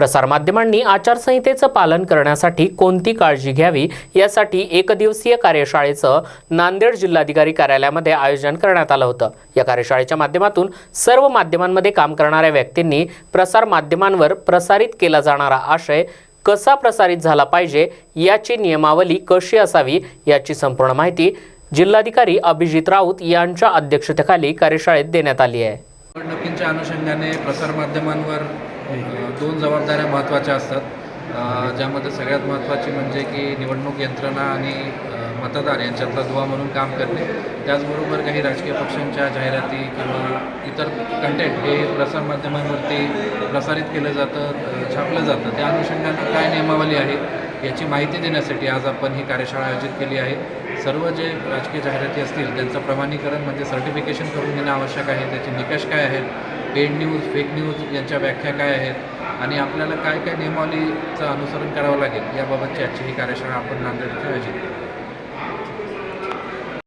प्रसारमाध्यमांनी आचारसंहितेचं पालन करण्यासाठी कोणती काळजी घ्यावी यासाठी एकदिवसीय कार्यशाळेचं नांदेड जिल्हाधिकारी कार्यालयामध्ये आयोजन करण्यात आलं होतं. या कार्यशाळेच्या माध्यमातून सर्व माध्यमांमध्ये काम करणाऱ्या व्यक्तींनी प्रसार माध्यमांवर प्रसारित केला जाणारा आशय कसा प्रसारित झाला पाहिजे याची नियमावली कशी असावी याची संपूर्ण माहिती जिल्हाधिकारी अभिजित राऊत यांच्या अध्यक्षतेखाली कार्यशाळेत देण्यात आली आहे. निवडणुकींच्या अनुषंगाने प्रसारमाध्यमांवर दोन जबाबदाऱ्या महत्त्वाच्या असतात. ज्यामध्ये सगळ्यात महत्त्वाची म्हणजे की निवडणूक यंत्रणा आणि मतदार यांच्यातला दुवा म्हणून काम करणे. त्याचबरोबर काही राजकीय पक्षांच्या जाहिराती किंवा इतर कंटेंट हे प्रसारमाध्यमांवरती प्रसारित केलं जातं छापलं जातं. त्या अनुषंगानं काय नियमावली आहे याची माहिती देण्यासाठी आज आपण ही कार्यशाळा आयोजित केली आहे. सर्व जे राजकीय जाहिराती असतील त्यांचं प्रमाणीकरण म्हणजे सर्टिफिकेशन करून घेणं आवश्यक आहे. त्याचे निकष काय आहेत पेड न्यूज फेक न्यूज यांच्या व्याख्या काय आहेत आणि आपल्याला काय काय नियमावलीचं अनुसरण करावं लागेल याबाबतची आजची ही कार्यशाळा आपण नांदेड इथे आयोजित केली.